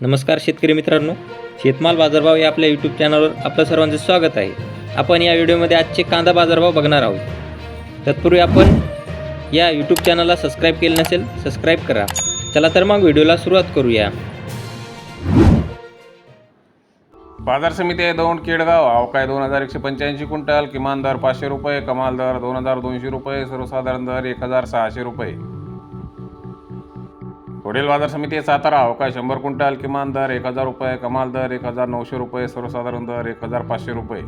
नमस्कार शेतकरी मित्रांनो. शेतमाल बाजारभाव या आपल्या यूट्यूब चॅनलवर आपलं सर्वांचं स्वागत आहे. आपण या व्हिडिओमध्ये आजचे कांदा बाजारभाव बघणार आहोत. तत्पूर्वी आपण या यूट्यूब चॅनलला सबस्क्राईब केलं नसेल सबस्क्राईब करा. चला तर मग व्हिडिओला सुरुवात करूया. बाजार समिती आहे दौंड केडगाव. अवकाय दोन हजार एकशे पंच्याऐंशी क्विंटल. किमान दर पाचशे रुपये कमाल दर दोन हजार दोनशे रुपये सर्वसाधारण दर एक हजार सहाशे रुपये. पुढील बाजार समिती सातारा अवकाश शंभर क्विंटल किमान दर एक हजार रुपये कमाल दर एक हजार नऊशे रुपये सर्वसाधारण दर एक हजार पाचशे रुपये.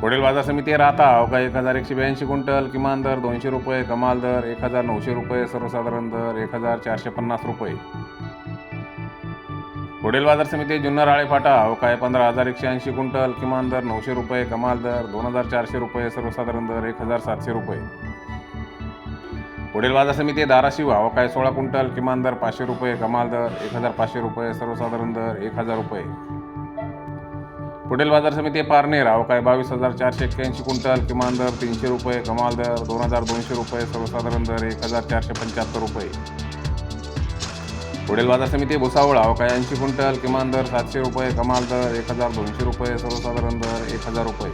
पुढील बाजार समिती राहता अवकाय एक हजार एकशे ब्याऐंशी क्विंटल किमान दर दोनशे रुपये कमाल दर एक हजार नऊशे रुपये सर्वसाधारण दर एक हजार चारशे पन्नास रुपये. पुढील बाजार समिती जुन्नर आळे फाटा अवकाय पंधरा हजार एकशे ऐंशी क्विंटल किमान दर नऊशे रुपये कमाल दर दोन हजार चारशे रुपये सर्वसाधारण दर एक हजार सातशे रुपये. पुढील बाजार समिती धाराशिव अवकाय सोळा क्विंटल किमान दर पाचशे रुपये कमाल दर एक हजार पाचशे रुपये सर्वसाधारण दर एक हजार रुपये. पुढील बाजार समिती पारनेर अवकाय बावीस हजार चारशे एक्क्याऐंशी क्विंटल किमान दर तीनशे रुपये कमाल दर दोन हजार दोनशे रुपये सर्वसाधारण दर एक हजार चारशे पंच्याहत्तर रुपये. पुढील बाजार समिती भुसावळ अवकाय ऐंशी क्विंटल किमान दर सातशे रुपये कमाल दर एक हजार दोनशे रुपये सर्वसाधारण दर एक हजार रुपये.